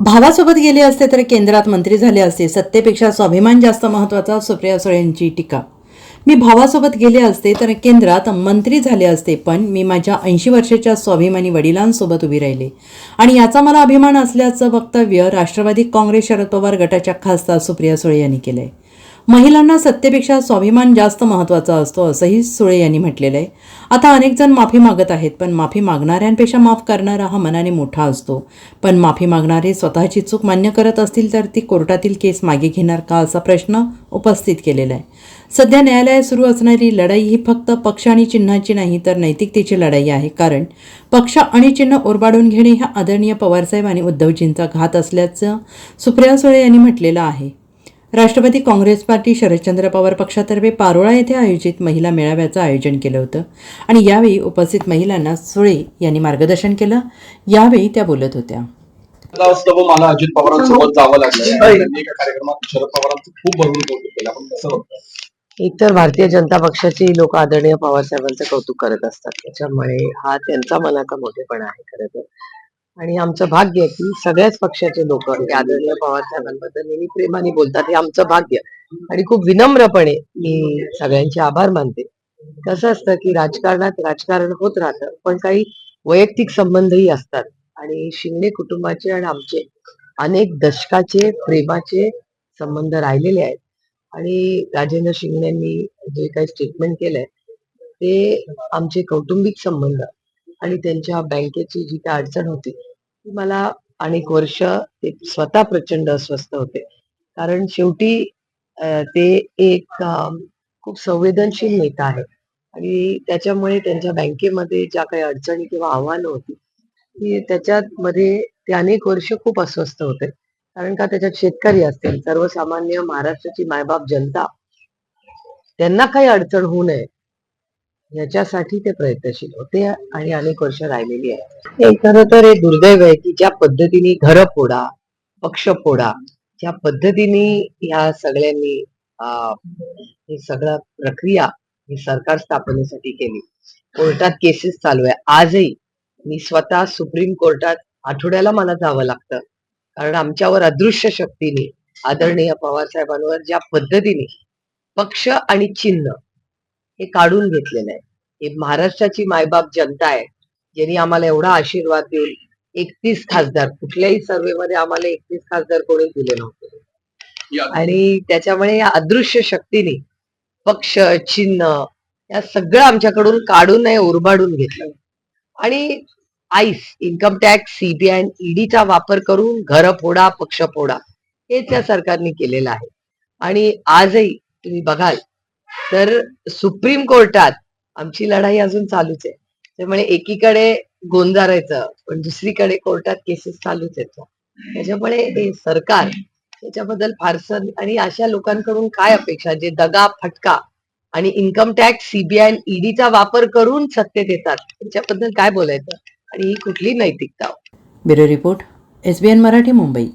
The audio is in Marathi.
भावासोबत गेले असते तर केंद्रात मंत्री झाले असते. सत्तेपेक्षा स्वाभिमान जास्त महत्त्वाचा सुप्रिया सुळे यांची टीका. मी भावासोबत गेले असते तर केंद्रात मंत्री झाले असते पण मी माझ्या ऐंशी वर्षाच्या स्वाभिमानी वडिलांसोबत उभी राहिले. आणि याचा मला अभिमान असल्याचं वक्तव्य राष्ट्रवादी काँग्रेस शरद पवार गटाच्या खासदार सुप्रिया सुळे यांनी केलं आहे महिलांना सत्तेपेक्षा स्वाभिमान जास्त महत्त्वाचा असतो असंही सुळे यांनी म्हटलेलं आहे. आता अनेक जण माफी मागत आहेत पण माफी मागणाऱ्यांपेक्षा माफ करणारा हा मनाने मोठा असतो. पण माफी मागणारे स्वतःची चूक मान्य करत असतील तर ती कोर्टातील केस मागे घेणार का असा प्रश्न उपस्थित केलेला आहे. सध्या न्यायालयात सुरू असणारी लढाई ही फक्त पक्ष आणि चिन्हाची नाही तर नैतिकतेची लढाई आहे. कारण पक्ष आणि चिन्ह ओरबाडून घेणे हा आदरणीय पवारसाहेब आणि उद्धवजींचा घात असल्याचं सुप्रिया सुळे यांनी म्हटलेलं आहे. राष्ट्रवादी काँग्रेस पार्टी शरदचंद्र पवार पक्षातर्फे पारोळा येथे आयोजित महिला मेळाव्याचं आयोजन केलं होतं. आणि यावेळी उपस्थित महिलांना सुळे यांनी मार्गदर्शन केलं. यावेळी त्या बोलत होत्या. मला अजित पवारांसोबत जावं लागलं. त्यांनी एका कार्यक्रमात शरद पवारांचं खूप भरपूर कौतुक केलं. आपण कसं बघतो एकतर भारतीय जनता पक्षाची लोक आदरणीय पवार साहेबांचं कौतुक करत असतात. त्याच्यामुळे हा त्यांचा मनाचा मोठेपणा आहे खरं तर. आणि आमचं भाग्य आहे की सगळ्याच पक्षाचे लोक म्हणजे आदरणीय पवार साहेबांबद्दल नेहमी प्रेमाने बोलतात हे आमचं भाग्य. आणि खूप विनम्रपणे मी सगळ्यांचे आभार मानते. कसं असतं की राजकारणात राजकारण होत राहतं पण काही वैयक्तिक संबंधही असतात. आणि शिंदे कुटुंबाचे आणि आमचे अनेक दशकाचे प्रेमाचे संबंध राहिलेले आहेत. आणि राजेंद्र शिंगणेंनी जे काही स्टेटमेंट केलंय ते आमचे कौटुंबिक संबंध आणि त्यांच्या बँकेची जी काय अडचण होती ती मला अनेक वर्ष ते स्वतः प्रचंड अस्वस्थ होते. कारण शेवटी ते एक खूप संवेदनशील नेता आहे. आणि त्याच्यामुळे त्यांच्या बँकेमध्ये ज्या काही अडचणी किंवा आव्हानं होती ती त्याच्यात मध्ये ते अनेक वर्ष खूप अस्वस्थ होते. कारण का त्याच्यात शेतकरी असतील सर्वसामान्य महाराष्ट्राची मायबाप जनता त्यांना काही अडचण होऊ नये. याच्यासाठी ते प्रयत्नशील होते आणि अनेक वर्ष राहिलेली आहे हे खरं तर हे दुर्दैव आहे की ज्या पद्धतीने घर फोडा पक्ष फोडा ज्या पद्धतीने या सगळ्यांनी अं, ही प्रक्रिया ही सरकार स्थापनेसाठी केली. कोर्टात केसेस चालू आहे. आजही मी स्वतः सुप्रीम कोर्टात आठवड्याला मला जावं लागतं. कारण आमच्यावर अदृश्य शक्तीने आदरणीय पवार साहेबांवर ज्या पद्धतीने पक्ष आणि चिन्ह हे काढून घेतलेलं आहे. हे महाराष्ट्राची मायबाप जनता आहे ज्यांनी आम्हाला एवढा आशीर्वाद देऊन एकतीस खासदार कुठल्याही सर्वेमध्ये आम्हाला एकतीस खासदार कोणी दिले नव्हते. आणि त्याच्यामुळे या अदृश्य शक्तीने पक्ष चिन्ह या सगळं आमच्याकडून काढून नाही उरबाडून घेतलं. आणि आईस इन्कम टॅक्स सीबीआय ईडीचा वापर करून घर फोडा पक्ष फोडा हेच या सरकारने केलेलं आहे. आणि आजही तुम्ही बघाल तर सुप्रीम कोर्टात आमची लढाई अजून चालूच आहे. त्यामुळे एकीकडे गोंजारायचं पण दुसरीकडे कोर्टात केसेस चालूच येतो त्याच्यामुळे हे सरकार त्याच्याबद्दल फारसं आणि अशा लोकांकडून काय अपेक्षा जे दगा फटका आणि इन्कम टॅक्स सीबीआय ईडीचा वापर करून सत्तेत येतात त्याच्याबद्दल काय बोलायचं? आणि ही कुठली नैतिकता हो? Bureau report S B N Marathi Mumbai.